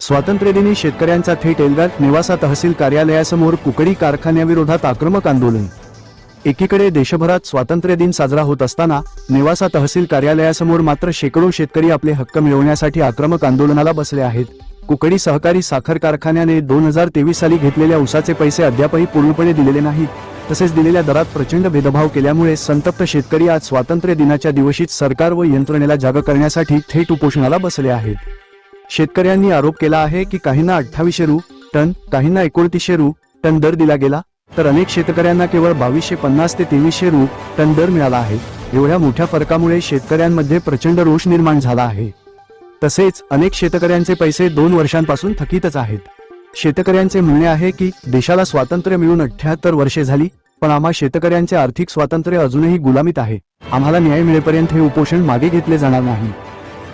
स्वातंत्र्यदिनी शेतकऱ्यांचा थेट एल्गार नेवासा तहसील कार्यालयासमोर कुकडी कारखान्याविरोधात आक्रमक आंदोलन. एकीकडे देशभरात स्वातंत्र्य दिन साजरा होत असताना नेवासा तहसील कार्यालयासमोर मात्र शेकडो शेतकरी आपले हक्क मिळवण्यासाठी आक्रमक आंदोलनाला बसले आहेत. कुकडी सहकारी साखर कारखान्याने दोन हजार तेवीस साली घेतलेल्या उसाचे पैसे अद्यापही पूर्णपणे दिलेले नाहीत. तसेच दिलेल्या दरात प्रचंड भेदभाव केल्यामुळे संतप्त शेतकरी आज स्वातंत्र्य दिनाच्या दिवशीच सरकार व यंत्रणेला जाग करण्यासाठी थेट उपोषणाला बसले आहेत. शेतकऱ्यांनी आरोप केला आहे की काहींना अठ्ठावीसशे रु टन काहींना एकोणतीसशे रु टन दर दिला गेला तर अनेक शेतकऱ्यांना केवळ बावीसशे पन्नास ते तेवीसशे रु टन दर मिळाला आहे. एवढ्या मोठ्या फरकामुळे शेतकऱ्यांमध्ये प्रचंड रोष निर्माण झाला आहे. तसेच अनेक शेतकऱ्यांचे पैसे दोन वर्षांपासून थकीतच आहेत. शेतकऱ्यांचे म्हणणे आहे की देशाला स्वातंत्र्य मिळून अठ्याहत्तर वर्षे झाली पण आम्हा शेतकऱ्यांचे आर्थिक स्वातंत्र्य अजूनही गुलामीत आहे. आम्हाला न्याय मिळेपर्यंत हे उपोषण मागे घेतले जाणार नाही.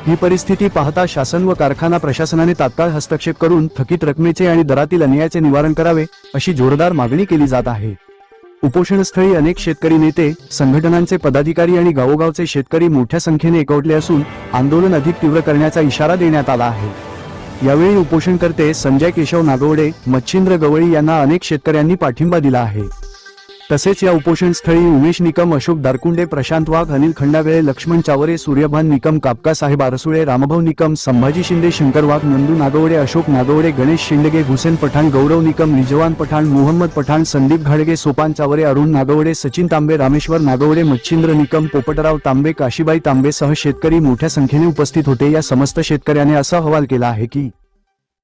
ही परिस्थिती पाहता शासन व कारखाना प्रशासनाने तात्काळ हस्तक्षेप करून थकीत रकमेचे आणि दरातील अन्यायाचे निवारण करावे अशी जोरदार मागणी केली जात आहे. उपोषणस्थळी अनेक शेतकरी नेते संघटनांचे पदाधिकारी आणि गावोगावचे शेतकरी मोठ्या संख्येने एकवटले असून आंदोलन अधिक तीव्र करण्याचा इशारा देण्यात आला आहे. यावेळी उपोषणकर्ते संजय केशव नागवडे मच्छिंद्र गवळी यांना अनेक शेतकऱ्यांनी पाठिंबा दिला आहे. तसेच या उपोषणस्थळी उमेश निकम अशोक दारकुंडे प्रशांत वाघ अनिल खंडावेळे लक्ष्मण चावरे सूर्यभान निकम कापका साहेब आरसुळे रामभाऊ निकम संभाजी शिंदे शंकर वाघ नंदू नागवडे अशोक नागवडे गणेश शिंदगे हुसेन पठाण गौरव निकम निजवान पठाण मोहम्मद पठाण संदीप घाडगे सोपान चावरे अरुण नागवडे सचिन तांबे रामेश्वर नागवडे मच्छिंद्र निकम पोपटराव तांबे काशीबाई तांबे सह शेतकरी मोठ्या संख्येने उपस्थित होते. या समस्त शेतकऱ्याने असा अहवाल केला आहे की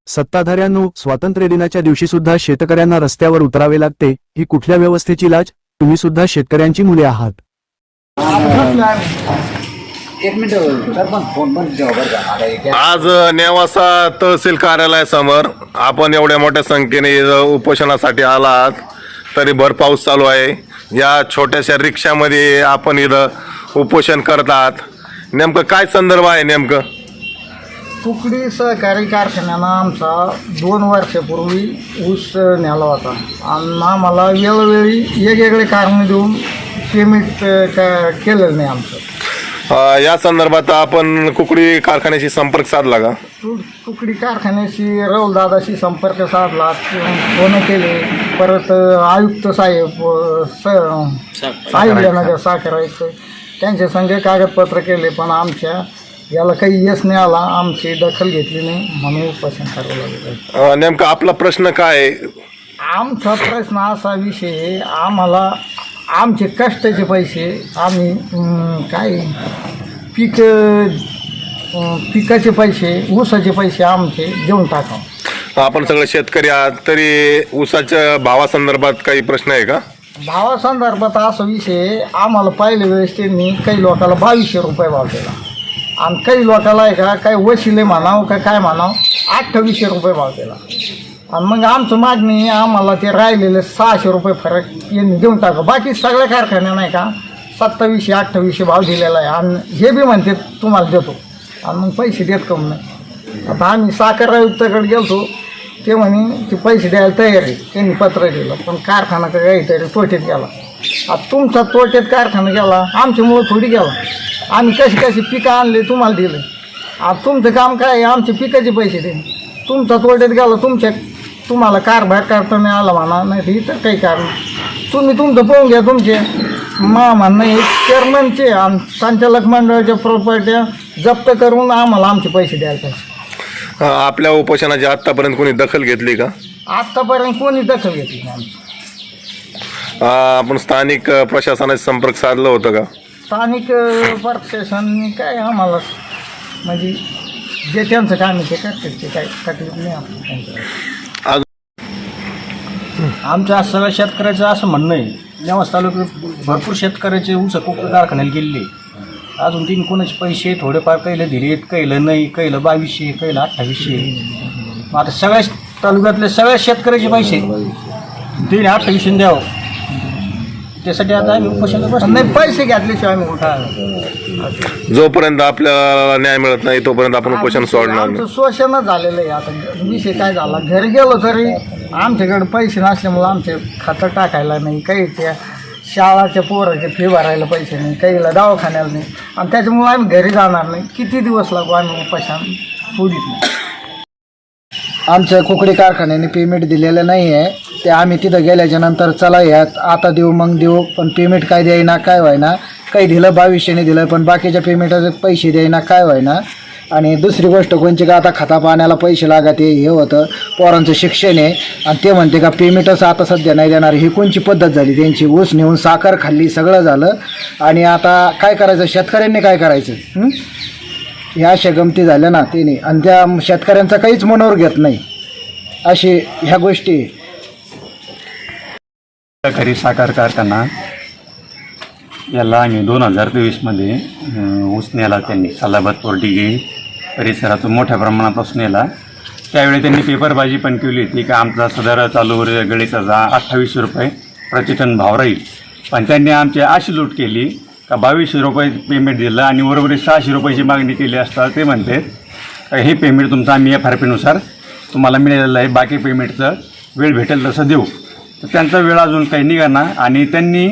सत्ताधाऱ्यांनो स्वातंत्र्य दिनाच्या दिवशी सुद्धा शेतकऱ्यांना रस्त्यावर उतरावे लागते ही कुठल्या व्यवस्थेची लाज? तुम्ही सुद्धा शेतकऱ्यांची मुले आहात. आज नेवासा तहसील कार्यालयासमोर आपण एवढ्या मोठ्या संख्येने उपोषणासाठी आलात तरी भर पाऊस चालू आहे. या छोट्याशा रिक्षामध्ये आपण इथं उपोषण करतात. नेमकं काय संदर्भ आहे नेमकं? तुकडी सहकारी कारखान्यानं आमचा दोन वर्षापूर्वी ऊस नेला होता. आणि आम्हाला वेळोवेळी वेगवेगळे कारण देऊन पेमेंट का केलेलं नाही आमचं. अं, या संदर्भात आपण कुकडी कारखान्याशी संपर्क साधला का? तु तुकडी कारखान्याशी राहुलदादाशी संपर्क साधला फोन केले? परत आयुक्त साहेब अ, स साहेब साखर आयुक्त त्यांच्या संघ कागदपत्र केले पण आमच्या याला काही यश नाही आला आमची दखल घेतली नाही म्हणून उपोषण करावं लागलं. अं, नेमकं आपला प्रश्न काय आहे? आमचा प्रश्न असा विषय आहे आम्हाला आमचे कष्टाचे पैसे आम्ही अं, काय पीक अं, पिकाचे पैसे ऊसाचे पैसे आमचे देऊन टाकावं. आपण सगळे शेतकरी आहात तरी ऊसाच्या भावासंदर्भात काही प्रश्न आहे का? भावासंदर्भात असा विषय आहे, आम्हाला पहिल्या वेळेस त्यांनी काही लोकांना बावीसशे रुपये भाव दिला. आणि काही लोकाला आहे का काही वशिले म्हणावं का काय म्हणावं अठ्ठावीसशे रुपये भाव दिला आणि मग आमचं मागणी आम्हाला ते राहिलेले सहाशे रुपये फरक यांनी देऊन टाकू. बाकी सगळ्या कारखान्या नाही का सत्तावीसशे अठ्ठावीसशे भाव दिलेला आहे. आणि हे बी म्हणते तुम्हाला देतो. आणि मग पैसे देत कम नाही. आता आम्ही साखर आयुक्ताकडे गेलतो ते म्हणे ते पैसे द्यायला तयार आहे. त्यांनी पत्र दिलं पण कारखाना काही तरी तोट्यात गेला. आता तुमचा तोट्यात कारखाना गेला आमच्यामुळं थोडी गेला. आम्ही कशी कशी पिकं आणले तुम्हाला दिले. आता तुमचं काम काय आहे? आमचे पिकाचे पैसे दे. तुमचा तोट्यात गेला तुमच्या तुम्हाला कारभार करता नाही आला म्हणा नाही तर इतर काही कारण. तुम्ही तुमचं पाहून घ्या तुमचे. मा म्हणणं हे चेअरमनचे आणि संचालक मंडळाच्या प्रॉपर्ट्या जप्त करून आम्हाला आमचे पैसे द्यायला पाहिजे अं, आपल्या उपोषणाची आत्तापर्यंत कोणी दखल घेतली का? आत्तापर्यंत कोणी दखल घेतली नाही. आमची अं, आपण स्थानिक अं, प्रशासनाशी संपर्क साधलं होतं का? स्थानिक अ, काय आम्हाला म्हणजे जे त्यांचं काम आहे ते करतात ते काय तकलीफ नाही आपली त्यांचं आज आमच्या सगळ्या शेतकऱ्याचं असं म्हणणं आहे नेवास तालुक्यात भरपूर शेतकऱ्याचे ऊस कोकण कारखान्याला गेलेले अजून तीन कोणाचे पैसे थोडेफार कैलं दिलेत कैलं नाही कैलं बावीसशे कैलं अठ्ठावीसशे. मग आता सगळ्या तालुक्यातले सगळ्या शेतकऱ्याचे पैसे तीन अठ्ठावीसशे द्यावं. त्यासाठी आता आम्ही उपोषणाला बसलो. नाही पैसे घेतल्याशिवाय आम्ही कुठं जोपर्यंत आपल्याला न्याय मिळत नाही तोपर्यंत आपण उपोषण सोडणार आमचं शोषणच झालेलं आहे आता. विषय काय झाला? घरी गेलो तरी आमच्याकडे पैसे नसल्यामुळं आमचे खातं टाकायला नाही. काही त्या शाळाच्या पोराचे फी भरायला पैसे नाही काहीला दवाखान्याला नाही. आणि त्याच्यामुळे आम्ही घरी जाणार नाही. किती दिवस लागू आम्ही उपाशान सोडित नाही? आमच्या कुकडी कारखान्याने पेमेंट दिलेलं नाही आहे ते आम्ही तिथं गेल्याच्यानंतर चला ह्यात आता देऊ मग देऊ पण पेमेंट काय द्यायना काय व्हायना? काही दिलं बावीसशेने दिलं पण बाकीच्या पेमेंटाचे पैसे द्यायना काय व्हायना? आणि दुसरी गोष्ट कोणची का आता खता पाण्याला पैसे लागत आहे हे होतं पोरांचं शिक्षण आहे आणि ते म्हणते का पेमेंटच आता सध्या नाही देणार. ही कोणची पद्धत झाली? त्यांची ऊस नेऊन साखर खाल्ली सगळं झालं. आणि आता काय करायचं? शेतकऱ्यांनी काय करायचं? ह्या अशा गमती झाल्या ना त्याने आणि त्या शेतकऱ्यांचा काहीच मनावर घेत नाही. अशी ह्या गोष्टी घरी खरी साखर कारखाना याला आम्ही दोन हजार तेवीसमध्ये ऊस नेला त्यांनी सलाबतपूर डिगे परिसरातून मोठ्या प्रमाणात ऊस नेला. त्यावेळी त्यांनी पेपरबाजी पण केली होती की आमचा सदर चालू गळीचा जा अठ्ठावीसशे रुपये प्रतिटन भाव राहील. पण त्यांनी आमची अशी लूट केली का बावीसशे रुपये पेमेंट दिलं आणि उर्वरित सहाशे रुपयाची मागणी केली असता ते म्हणते हे पेमेंट तुमचं आम्ही एफ आर पीनुसार तुम्हाला मिळालेलं आहे बाकी पेमेंटचं वेळ भेटेल तसं देऊ. तर त्यांचा वेळ अजून काही निघाना आणि त्यांनी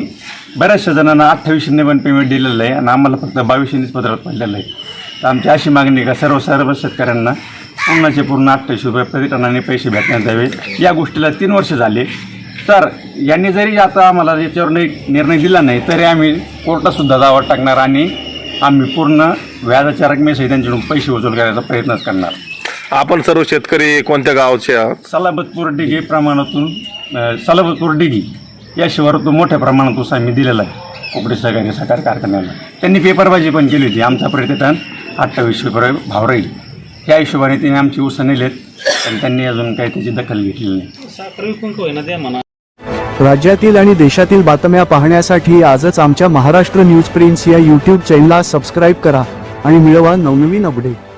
बऱ्याचशा जणांना अठ्ठावीसशेने पण पेमेंट दिलेलं आहे आणि आम्हाला फक्त बावीसशेनेच पत्रात पडलेलं आहे. तर आमची अशी मागणी का सर्व सर्व शेतकऱ्यांना अन्नाचे पूर्ण अठ्ठावीसशे रुपये प्रतिटनाने पैसे भेटण्यात यावे. या गोष्टीला तीन वर्ष झाले. तर यांनी जरी आता आम्हाला याच्यावर निर्णय दिला नाही तरी आम्ही कोर्टातसुद्धा दावा टाकणार आणि आम्ही पूर्ण व्याजाच्या रकमेसही त्यांच्याकडून पैसे वसूल करायचा प्रयत्नच करणार. आपण सर्व शेतकरी कोणत्या गावचे आहात? सलाबतपूर डिगी प्रमाणातून अ, सलाबतपूर डिगी या शिवारातून मोठ्या प्रमाणात ऊस आम्ही दिलेला आहे. कोकडी सहकारी सहकार कारखान्याला. त्यांनी पेपरबाजी पण केली होती. आमचा प्रतिटन अठ्ठावीसशे रुपये भाव राहील. त्या हिशोबाने त्यांनी आमची ऊस नेलेत. पण त्यांनी अजून काही त्याची दखल घेतलेली नाही. राज्यातील आणि देशातील बातम्या पाहण्यासाठी आजच आमच्या महाराष्ट्र न्यूज प्रिन्स या यूट्यूब चॅनलला सबस्क्राईब करा आणि मिळवा नवनवीन अपडेट